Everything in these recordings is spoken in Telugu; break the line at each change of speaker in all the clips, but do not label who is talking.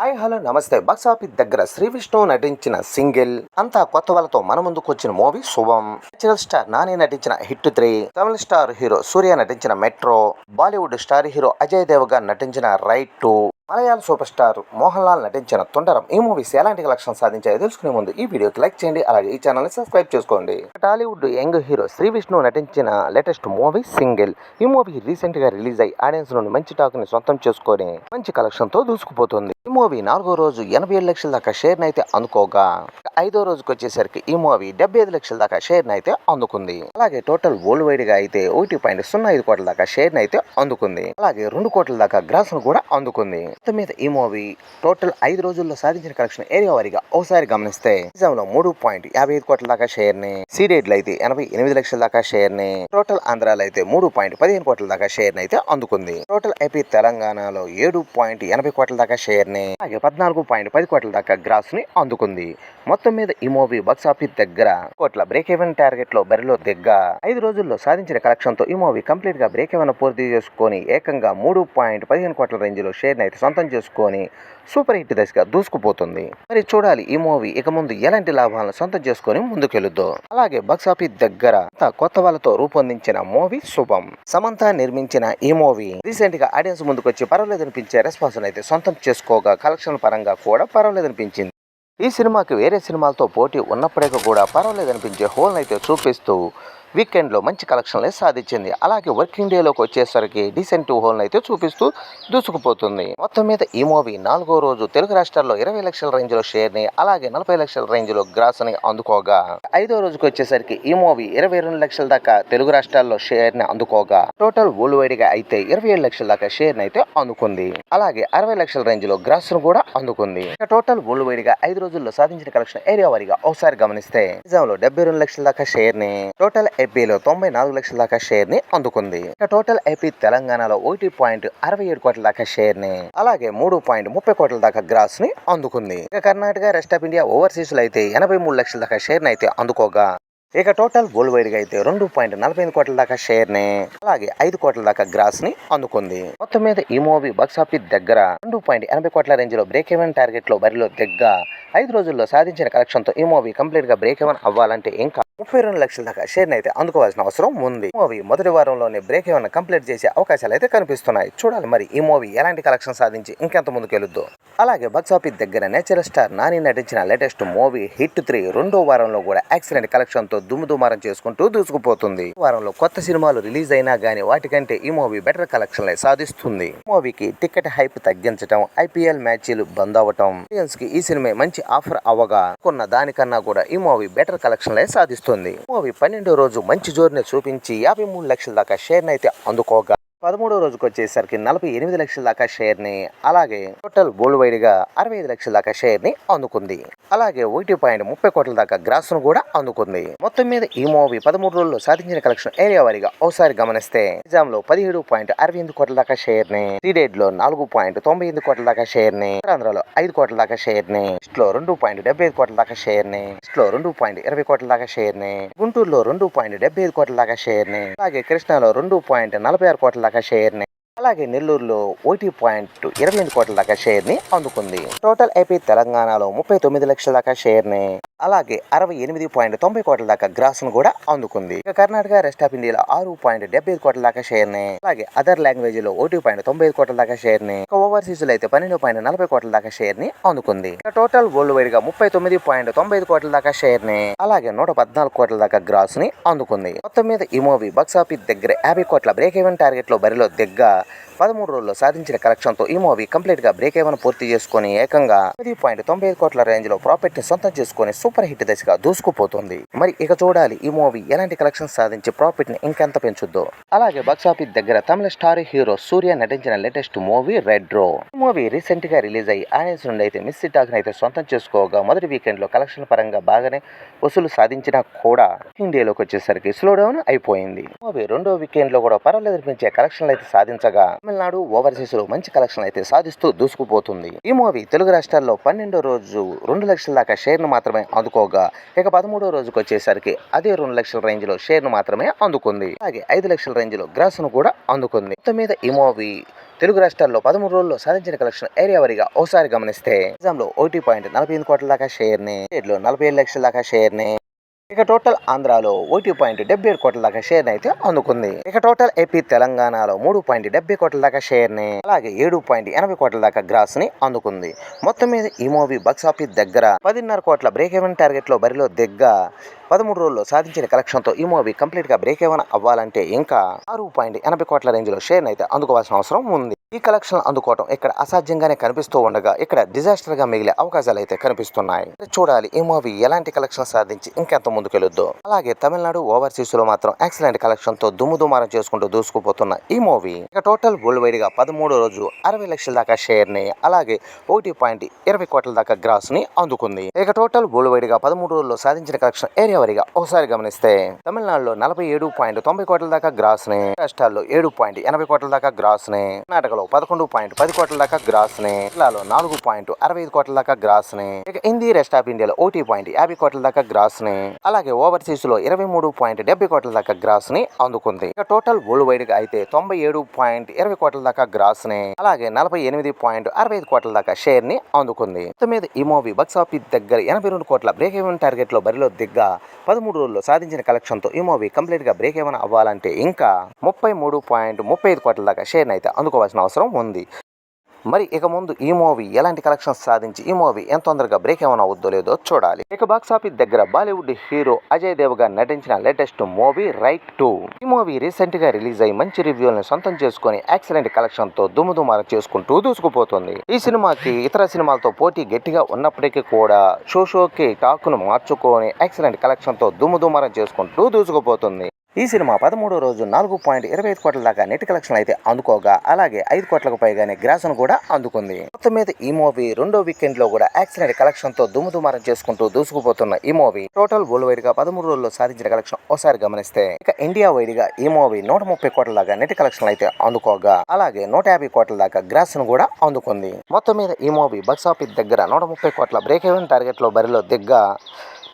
హాయ్ హలో నమస్తే. బాక్స్ ఆఫీస్ దగ్గర శ్రీ విష్ణు నటించిన సింగిల్ అంతా కొత్త వాళ్ళతో మన ముందుకు వచ్చిన మూవీ శుభం. నేచురల్ స్టార్ నాని నటించిన hit three Tamil star hero Suriya నటించిన metro Bollywood star hero Ajay Dev గారు నటించిన Raid two. Malayalam super star Mohan Lal నటించిన తొండరం ఈ మూవీస్ ఎలాంటి కలెక్షన్ సాధించాయో తెలుసుకునే ముందు ఈ వీడియోకి లైక్ చేయండి అలాగే ఈ ఛానల్ని సబ్స్క్రైబ్ చేసుకోండి. Tollywood young hero Sree Vishnu నటించిన లేటెస్ట్ మూవీ సింగిల్. ఈ మూవీ రీసెంట్గా రిలీజ్ అయ్యి ఆడియన్స్ నుండి మంచి టాక్ని సొంతం చేసుకొని మంచి కలెక్షన్తో దూసుకుపోతుంది. ఈ మూవీ నాలుగో రోజు ఎనభై ఏడు లక్షల దాకా షేర్ అయితే అందుకోగా. ఐదో రోజుకి వచ్చేసరికి ఈ మూవీ డెబ్బై ఐదు లక్షల దాకా షేర్ అయితే అందుకుంది. అలాగే టోటల్ వరల్డ్ వైడ్గా అయితే ఒకటి పాయింట్ సున్నా ఐదు కోట్ల దాకా షేర్ అయితే అందుకుంది. అలాగే రెండు కోట్ల దాకా గ్రాస్ను కూడా అందుకుంది. మొత్తం మీద ఈ మూవీ టోటల్ ఐదు రోజుల్లో సాధించిన కలెక్షన్ ఏరియా వారిగా ఒకసారి గమనిస్తే నిజంలో మూడు పాయింట్ యాభై ఐదు కోట్ల దాకా షేర్ని సీడెడ్ అయితే ఎనభై ఎనిమిది లక్షల దాకా షేర్ని టోటల్ ఆంధ్రాలో అయితే మూడు పాయింట్ పదిహేను కోట్ల దాకా షేర్ని అయితే అందుకుంది. టోటల్ ఏపీ తెలంగాణలో ఏడు పాయింట్ ఎనభై కోట్ల దాకా షేర్ని అలాగే పద్నాలుగు పాయింట్ పది కోట్ల దాకా గ్రాస్ని అందుకుంది. మొత్తం మీద ఈ మూవీ బాక్స్ ఆఫీస్ దగ్గర కోట్ల బ్రేక్ ఈవెన్ టార్గెట్లో బరిలో దిగ్గ ఐదు రోజుల్లో సాధించిన కలెక్షన్తో ఈ మూవీ కంప్లీట్గా బ్రేక్ ఈవెన్ పూర్తి చేసుకొని ఏకంగా మూడు పాయింట్ పదిహేను కోట్ల రేంజ్లో షేర్ అయితే సొంతం చేసుకొని సూపర్ హిట్ దశగా దూసుకుపోతుంది. మరి చూడాలి ఈ మూవీ ఇక ముందు ఎలాంటి లాభాలను సొంతం చేసుకొని ముందుకెళ్ళుద్దో అలాగే బక్సాఫీస్ ఆఫీస్ దగ్గర కొత్త వాళ్ళతో రూపొందించిన మూవీ శుభం. సమంత నిర్మించిన ఈ మూవీ రీసెంట్గా ఆడియన్స్ ముందుకొచ్చి పర్వాలేదు అనిపించే రెస్పాన్స్ అయితే సొంతం చేసుకోగా కలెక్షన్ పరంగా కూడా పర్వాలేదు అనిపించింది. ఈ సినిమాకి వేరే సినిమాలతో పోటీ ఉన్నప్పటికీ కూడా పర్వాలేదు అనిపించే హోల్ని అయితే చూపిస్తూ వీకెండ్లో మంచి కలెక్షన్లే సాధించింది. అలాగే వర్కింగ్ డేలోకి వచ్చేసరికి డీసెంట్ హోల్ని అయితే చూపిస్తూ దూసుకుపోతుంది. మొత్తం మీద ఈ మూవీ నాలుగో రోజు తెలుగు రాష్ట్రాల్లో ఇరవై లక్షల రేంజ్లో షేర్ని అలాగే నలభై లక్షల రేంజ్లో గ్రాస్ని అందుకోగా. ఐదో రోజుకి వచ్చేసరికి ఈ మూవీ ఇరవై రెండు లక్షల దాకా తెలుగు రాష్ట్రాల్లో షేర్ని అందుకోగా. టోటల్ వరల్డ్ వైడ్గా అయితే ఇరవై ఏడు లక్షల దాకా షేర్ని అయితే అందుకుంది. అలాగే అరవై లక్షల రేంజ్లో గ్రాస్ను కూడా అందుకుంది. టోటల్ వరల్డ్ వైడ్గా ఐదు రోజుల్లో సాధించిన కలెక్షన్ ఏరియా వారీగా ఒకసారి గమనిస్తే నిజాంలో డెబ్బై రెండు లక్షల దాకా షేర్ని టోటల్ ఏపీలో తొంభై నాలుగు లక్షల దాకా షేర్ని అందుకుంది టోటల్ ఏపీ తెలంగాణలో ఒకటి పాయింట్ అరవై ఏడు కోట్ల దాకా షేర్ని అలాగే మూడు పాయింట్ ముప్పై కోట్ల దాకా గ్రాస్ని అందుకుంది. ఇక కర్ణాటక రెస్ట్ ఆఫ్ ఇండియా ఓవర్సీస్లో అయితే ఎనభై మూడు లక్షల దాకా షేర్ని అయితే అందుకోగా. ఇక టోటల్ వరల్డ్ వైడ్గా అయితే రెండు పాయింట్ నలభై ఐదు కోట్ల దాకా షేర్ని అలాగే ఐదు కోట్ల దాకా గ్రాస్ని అందుకుంది. మొత్తం మీద ఈ మూవీ బాక్స్ ఆఫీస్ దగ్గర రెండు పాయింట్ ఎనభై కోట్ల రేంజ్లో బ్రేక్ ఎవెన్ టార్గెట్లో బరిలో దగ్గర ఐదు రోజుల్లో సాధించిన కలెక్షన్తో ఈ మూవీ కంప్లీట్గా బ్రేక్ ఎవెన్ అవ్వాలంటే ఇంకా ముప్పై రెండు లక్షల దాకా షేర్ అయితే అందుకోవాల్సిన అవసరం ఉంది. మూవీ మొదటి వారంలోనే బ్రేక్ ఏమైనా కంప్లీట్ చేసే అవకాశాలు అయితే కనిపిస్తున్నాయి. చూడాలి మరి ఈ మూవీ ఎలాంటి కలెక్షన్ సాధించి ఇంకెంత ముందుకెళ్ళుద్దో అలాగే బాక్స్ ఆఫీస్ దగ్గర నేచురల్ స్టార్ నాని నటించిన లేటెస్ట్ మూవీ హిట్ త్రీ రెండో వారంలో కూడా యాక్సిడెంట్ కలెక్షన్తో దుమ్ము దుమారం చేసుకుంటూ దూసుకుపోతుంది. వారంలో కొత్త సినిమాలు రిలీజ్ అయినా గానీ వాటికంటే ఈ మూవీ బెటర్ కలెక్షన్ సాధిస్తుంది. మూవీకి టికెట్ హైప్ తగ్గించడం ఐపీఎల్ మ్యాచ్లు బంద్ అవ్వటం ఆడియన్స్కి ఈ సినిమా మంచి ఆఫర్ అవ్వగా కొన్న దానికన్నా కూడా ఈ మూవీ బెటర్ కలెక్షన్ సాధిస్తుంది. మూవీ పన్నెండో రోజు మంచి జోరుని చూపించి యాభై మూడు లక్షల దాకా షేర్ అయితే అందుకోగా పదమూడో రోజుకు వచ్చేసరికి నలభై ఎనిమిది లక్షల దాకా షేర్ని అలాగే టోటల్ వరల్డ్ వైడ్గా అరవై ఐదు లక్షల దాకా షేర్ని అందుకుంది. అలాగే ఒకటి పాయింట్ ముప్పై కోట్ల దాకా గ్రాస్ను కూడా అందుకుంది. మొత్తం మీద ఈ మూవీ పదమూడు రోజుల్లో సాధించిన కలెక్షన్ ఏరియా వారీగా ఒకసారి గమనిస్తే నిజాం లో పదిహేడు పాయింట్ అరవై ఎనిమిది కోట్ల దాకా షేర్ని సీడెడ్లో నాలుగు పాయింట్ తొంభై ఎనిమిది కోట్ల దాకా షేర్ని ఆంధ్రలో ఐదు కోట్ల దాకా షేర్ని లో రెండు పాయింట్ డెబ్బై ఐదు కోట్ల దాకా షేర్ని లో రెండు పాయింట్ ఇరవై కోట్ల దాకా షేర్ని గుంటూరులో రెండు పాయింట్ డెబ్బై ఐదు కోట్ల దాకా షేర్ని అలాగే కృష్ణాలో రెండు పాయింట్ నలభై ఆరు కోట్ల దాకా షేర్ని అలాగే నెల్లూరులో ఒకటి పాయింట్ ఇరవై ఎనిమిది కోట్ల దాకా షేర్ని అందుకుంది. టోటల్ ఏపీ తెలంగాణలో ముప్పై తొమ్మిది లక్షల దాకా షేర్ని అలాగే అరవై ఎనిమిది పాయింట్ తొంభై కోట్ల దాకా గ్రాస్ను కూడా అందుకుంది. ఇక కర్ణాటక రెస్ట్ ఆఫ్ ఇండియాలో ఆరు పాయింట్ డెబ్బై ఐదు కోట్ల దాకా షేర్ని. అలాగే అదర్ లాంగ్వేజ్లో ఒకటి పాయింట్ తొంభై ఐదు కోట్ల దాకా షేర్ని. ఇక ఓవర్సీస్లో అయితే పన్నెండు పాయింట్ నలభై కోట్ల దాకా షేర్ని అందుకుంది. ఇక టోటల్ వరల్డ్ వైడ్గా ముప్పై తొమ్మిది పాయింట్ తొంభై ఐదు కోట్ల దాకా షేర్ని. అలాగే నూట పద్నాలుగు కోట్ల దాకా గ్రాస్ని అందుకుంది. మొత్తం మీద ఈ మూవీ బాక్స్ ఆఫీస్ దగ్గర యాభై కోట్ల బ్రేక్ ఈవెన్ టార్గెట్లో బరిలో దిగ్గా పదమూడు రోజుల్లో సాధించిన కలెక్షన్తో ఈ మూవీ కంప్లీట్గా బ్రేక్ ఏమైనా పూర్తి చేసుకుని ఏకంగా తొమ్మిది పాయింట్ తొంభై ఐదు కోట్ల రేంజ్లో ప్రాఫిట్ని సొంతం చేసుకుని సూపర్ హిట్ దశగా దూసుకుపోతుంది. మరి ఇక చూడాలి ఈ మూవీ ఎలాంటి కలెక్షన్ సాధించి ప్రాఫిట్ని ఇంకెంత పెంచుద్దో. అలాగే బాక్స్ ఆఫీస్ దగ్గర తమిళ స్టార్ హీరో సూర్య నటించిన లేటెస్ట్ మూవీ రెడ్ రో మూవీ రీసెంట్గా రిలీజ్ అయ్యి ఆడియన్స్ నుండి అయితే మిస్ టాక్ని అయితే సొంతం చేసుకోగా మొదటి వీకెండ్లో కలెక్షన్ పరంగా బాగానే వసూలు సాధించినా కూడా ఇండియాలోకి వచ్చేసరికి స్లో డౌన్ అయిపోయింది. మూవీ రెండో వీకెండ్లో కూడా పర్వాలేదు అనిపించే కలెక్షన్లు అయితే సాధించగా తమిళనాడు ఓవర్సీస్లో మంచి కలెక్షన్ అయితే సాధిస్తూ దూసుకుపోతుంది. ఈ మూవీ తెలుగు రాష్ట్రాల్లో పన్నెండో రోజు రెండు లక్షల దాకా షేర్ను మాత్రమే అందుకోగా ఇక పదమూడో రోజుకు వచ్చేసరికి అదే రెండు లక్షల రేంజ్లో షేర్ను మాత్రమే అందుకుంది. అలాగే ఐదు లక్షల రేంజ్లో గ్రాస్ను కూడా అందుకుంది. మొత్తం మీద ఈ మూవీ తెలుగు రాష్ట్రాల్లో పదమూడు రోజుల్లో సాధించిన కలెక్షన్ ఏరియా వారిగా ఒకసారి గమనిస్తే నిజాంలో ఒకటి పాయింట్ నలభై ఎనిమిది కోట్ల దాకా షేర్ని లో నలభై ఏడు లక్షల దాకా షేర్ని ఇక టోటల్ ఆంధ్రాలో ఒకటి పాయింట్ డెబ్బై ఏడు కోట్ల దాకా షేర్ అయితే అందుకుంది. ఇక టోటల్ ఏపీ తెలంగాణలో మూడు పాయింట్ డెబ్బై కోట్ల దాకా షేర్ని అలాగే ఏడు పాయింట్ ఎనభై కోట్ల దాకా గ్రాస్ని అందుకుంది. మొత్తం మీద ఈ మూవీ బాక్స్ ఆఫీస్ దగ్గర పదిన్నర కోట్ల బ్రేక్ ఎవెన్ టార్గెట్లో బరిలో దిగ్గా పదమూడు రోజుల్లో సాధించిన కలెక్షన్తో ఈ మూవీ కంప్లీట్గా బ్రేక్ ఏమైనా అవ్వాలంటే ఇంకా ఆరు పాయింట్ ఎనభై కోట్ల రేంజ్లో షేర్ అయితే అందుకోవాల్సిన అవసరం ఉంది. ఈ కలెక్షన్ అందుకోవడం ఇక్కడ అసాధ్యంగానే కనిపిస్తూ ఉండగా ఇక్కడ డిజాస్టర్గా మిగిలే అవకాశాలు అయితే కనిపిస్తున్నాయి చూడాలి ఈ మూవీ ఎలాంటి కలెక్షన్ సాధించి ఇంకెంత ముందుకెళ్ళొద్దు అలాగే తమిళనాడు ఓవర్సీస్లో మాత్రం ఎక్సలెంట్ కలెక్షన్తో దుమ్ము దుమారం చేసుకుంటూ దూసుకుపోతున్న ఈ మూవీ ఇక టోటల్ వరల్డ్ వైడ్గా పదమూడు రోజు అరవై లక్షల దాకా షేర్ని అలాగే ఒకటి పాయింట్ ఇరవై కోట్ల దాకా గ్రాస్ని అందుకుంది. ఇక టోటల్ వరల్డ్ వైడ్గా పదమూడు రోజుల్లో సాధించిన కలెక్షన్ ఏరియా వారిగా ఒకసారి గమనిస్తే తమిళనాడులో నలభై ఏడు పాయింట్ తొంభై కోట్ల దాకా గ్రాస్ని రాష్ట్రాల్లో ఏడు పాయింట్ ఎనభై కోట్ల దాకా గ్రాస్ని కర్ణాటకలో పదకొండు పాయింట్ పది కోట్ల దాకా గ్రాస్ని కేరళలో నాలుగు పాయింట్ అరవై ఐదు కోట్ల దాకా గ్రాస్ని ఇక హిందీ రెస్ట్ ఆఫ్ ఇండియాలో ఒకటి పాయింట్ యాభై కోట్ల దాకా గ్రాస్ని అలాగే ఓవర్సీస్లో ఇరవై మూడు పాయింట్ డెబ్బై కోట్ల దాకా గ్రాస్ని అందుకుంది. ఇక టోటల్ వరల్డ్ వైడ్గా అయితే తొంభై ఏడు పాయింట్ ఇరవై కోట్ల దాకా గ్రాస్ని అలాగే నలభై ఎనిమిది పాయింట్ అరవై ఐదు కోట్ల దాకా షేర్ని అందుకుంది. మొత్తం మీద ఈ మూవీ బాక్స్ ఆఫీస్ దగ్గర ఎనభై రెండు కోట్ల బ్రేక్ ఈవెన్ టార్గెట్లో బరిలో దిగ్గా పదమూడు రోజుల్లో సాధించిన కలెక్షన్తో ఈ మూవీ కంప్లీట్గా బ్రేక్ ఏమైనా అవ్వాలంటే ఇంకా ముప్పై మూడు పాయింట్ ముప్పై ఐదు కోట్ల దాకా షేర్ అయితే అందుకోవాల్సిన అవసరం ఉంది. మరి ఇక ముందు ఈ మూవీ ఎలాంటి కలెక్షన్స్ సాధించి ఈ మూవీ ఎంత తొందరగా బ్రేక్ ఏమైనా అవుద్దో లేదో చూడాలి. ఇక బాక్స్ ఆఫీస్ దగ్గర బాలీవుడ్ హీరో అజయ్ దేవ్గా నటించిన లేటెస్ట్ మూవీ రైట్ టూ ఈ మూవీ రీసెంట్గా రిలీజ్ అయి మంచి రివ్యూలను సొంతం చేసుకుని ఎక్సలెంట్ కలెక్షన్తో దుమ్ముదుమారం చేసుకుంటూ దూసుకుపోతుంది. ఈ సినిమాకి ఇతర సినిమాలతో పోటీ గట్టిగా ఉన్నప్పటికీ కూడా షో షోకి టాక్ను మార్చుకొని ఎక్సలెంట్ కలెక్షన్తో దుమ్ముదుమారం చేసుకుంటూ దూసుకుపోతుంది. ఈ సినిమా పదమూడో రోజు నాలుగు పాయింట్ ఇరవై ఐదు కోట్ల దాకా నెట్ కలెక్షన్ అయితే అందుకోగా అలాగే ఐదు కోట్లకు పైగానే గ్రాసును కూడా అందుకుంది. మొత్తం మీద ఈ మూవీ రెండో వీకెండ్లో కూడా యాక్సిడెంట్ కలెక్షన్తో దుమ్ముదుమారం చేసుకుంటూ దూసుకుపోతున్న ఈ మూవీ. టోటల్ వరల్డ్ వైడ్గా పదమూడు రోజుల్లో సాధించిన కలెక్షన్ ఒకసారి గమనిస్తే ఇక ఇండియా వైడ్గా ఈ మూవీ నూట ముప్పై కోట్ల దాకా నెట్ కలెక్షన్ అయితే అందుకోగా అలాగే నూట యాభై కోట్ల దాకా గ్రాసను కూడా అందుకుంది. మొత్తం మీద ఈ మూవీ బాక్స్ ఆఫీస్ దగ్గర నూట ముప్పై కోట్ల బ్రేక్ ఈవెన్ టార్గెట్లో బరిలో దిగ్గా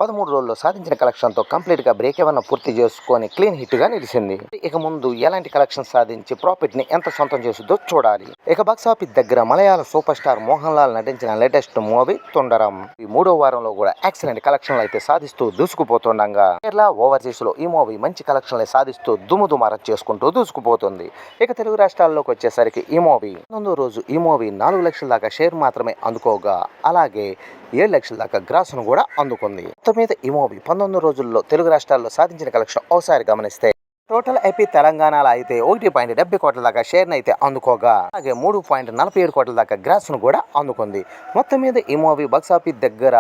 పదమూడు రోజుల్లో సాధించిన కలెక్షన్తో కంప్లీట్గా బ్రేక్ ఏమన్నా పూర్తి చేసుకొని క్లీన్ హిట్గా నిలిచింది. ఇక ముందు ఎలాంటి కలెక్షన్ సాధించి ప్రాఫిట్ని ఎంత సొంతం చేస్తుందో చూడాలి. ఇక బాక్స్ ఆఫీస్ దగ్గర మలయాళ సూపర్ స్టార్ మోహన్ లాల్ నటించిన లేటెస్ట్ మూవీ తొండరం. ఈ మూడో వారంలో కూడా ఎక్సలెంట్ కలెక్షన్లు అయితే సాధిస్తూ దూసుకుపోతుండగా. కేరళ ఓవర్సీస్లో ఈ మూవీ మంచి కలెక్షన్లు సాధిస్తూ దుమ్ముదుమారం చేసుకుంటూ దూసుకుపోతుంది. ఇక తెలుగు రాష్ట్రాల్లోకి వచ్చేసరికి ఈ మూవీ ముందు రోజు ఈ మూవీ నాలుగు లక్షల దాకా షేర్ మాత్రమే అందుకోగా. అలాగే ఏడు లక్షల దాకా గ్రాసును కూడా అందుకుంది. మొత్తం మీద ఈ మూవీ పంతొమ్మిది రోజుల్లో తెలుగు రాష్ట్రాల్లో సాధించిన కలెక్షన్ ఒకసారి గమనిస్తే టోటల్ ఐపీ తెలంగాణలో అయితే ఒకటి పాయింట్ డెబ్బై కోట్ల దాకా షేర్ అయితే అందుకోగా. అలాగే మూడు పాయింట్ నలభై ఏడు కోట్ల దాకా గ్రాస్ను కూడా అందుకుంది. మొత్తం మీద ఈ మూవీ బాక్స్ ఆఫీస్ దగ్గర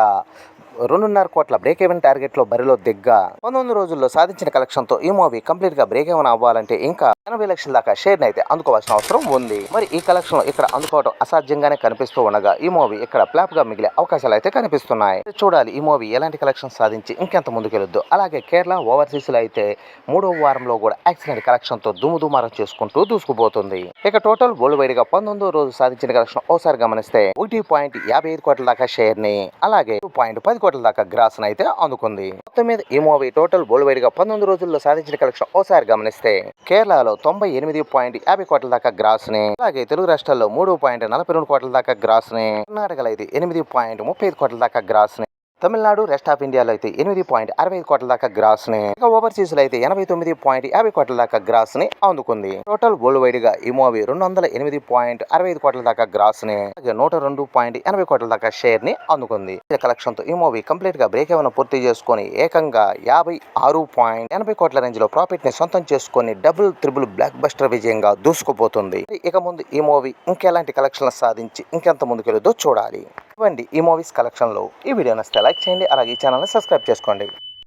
రెండున్నర కోట్ల బ్రేక్ ఈవెన్ టార్గెట్లో బరిలో దిగ్గ పంతొమ్మిది రోజుల్లో సాధించిన కలెక్షన్తో ఈ మూవీ కంప్లీట్గా బ్రేక్ ఈవెన్ అవ్వాలంటే ఇంకా ఎనభై లక్షల దాకా షేర్ అయితే అందుకోవాల్సిన అవసరం ఉంది. మరి ఈ కలెక్షన్ ఇక్కడ అందుకోవడం అసాధ్యంగానే కనిపిస్తూ ఉండగా ఈ మూవీ ఇక్కడ ప్లాప్గా మిగిలే అవకాశాలు అయితే కనిపిస్తున్నాయి. చూడాలి ఈ మూవీ ఎలాంటి కలెక్షన్ సాధించి ఇంకెంత ముందుకెళ్ళొద్దు అలాగే కేరళ ఓవర్సీస్లో అయితే మూడో వారంలో కూడా యాక్సిడెంట్ కలెక్షన్తో దుమ్ము దుమారం చేసుకుంటూ దూసుకుపోతుంది. ఇక టోటల్ వరల్డ్ వైడ్గా పంతొమ్మిదో రోజు సాధించిన కలెక్షన్ ఓసారి గమనిస్తే ఒకటి పాయింట్ యాభై ఐదు కోట్ల దాకా షేర్ని అలాగే టూ పాయింట్ పది కోట్ల దాకా గ్రాస్ అయితే అందుకుంది. మొత్తం మీద ఈ మూవీ టోటల్ వరల్డ్ వైడ్గా పంతొమ్మిది రోజుల్లో సాధించిన కలెక్షన్ ఓసారి గమనిస్తే కేరళలో తొంభై ఎనిమిది పాయింట్ యాభై కోట్ల దాకా గ్రాస్ని అలాగే తెలుగు రాష్ట్రాల్లో మూడు పాయింట్ నలభై రెండు కోట్ల దాకా గ్రాస్ని కర్ణాటకలో అయితే ఎనిమిది పాయింట్ ముప్పై ఐదు కోట్ల దాకా గ్రాస్ని తమిళనాడు రెస్ట్ ఆఫ్ ఇండియాలో అయితే ఎనిమిది పాయింట్ అరవై ఐదు కోట్ల దాకా గ్రాస్ని ఇక ఓవర్సీస్లో అయితే ఎనభై తొమ్మిది పాయింట్ యాభై కోట్ల దాకా గ్రాస్ని అందుకుంది. టోటల్ వరల్డ్ వైడ్గా ఈ మూవీ రెండు వందల ఎనిమిది పాయింట్ అరవై ఐదు కోట్ల దాకా గ్రాస్ని నూట రెండు పాయింట్ ఎనభై కోట్ల దాకా షేర్ని అందుకుంది. కలెక్షన్తో ఈ మూవీ కంప్లీట్గా బ్రేక్ ఏమైనా పూర్తి చేసుకొని ఏకంగా యాభై ఆరు పాయింట్ ఎనభై కోట్ల రేంజ్లో ప్రాఫిట్ని సొంతం చేసుకొని డబుల్ త్రిబుల్ బ్లాక్ బస్టర్ విజయంగా దూసుకుపోతుంది. ఇక ముందు ఈ మూవీ ఇంకెలాంటి కలెక్షన్లు సాధించి ఇంకెంత ముందుకెళ్ళదో చూడాలి. ఇవ్వండి ఈ మూవీస్ కలెక్షన్లో ఈ వీడియో నచ్చితే లైక్ చేయండి అలాగే ఈ ఛానల్ని సబ్స్క్రైబ్ చేసుకోండి.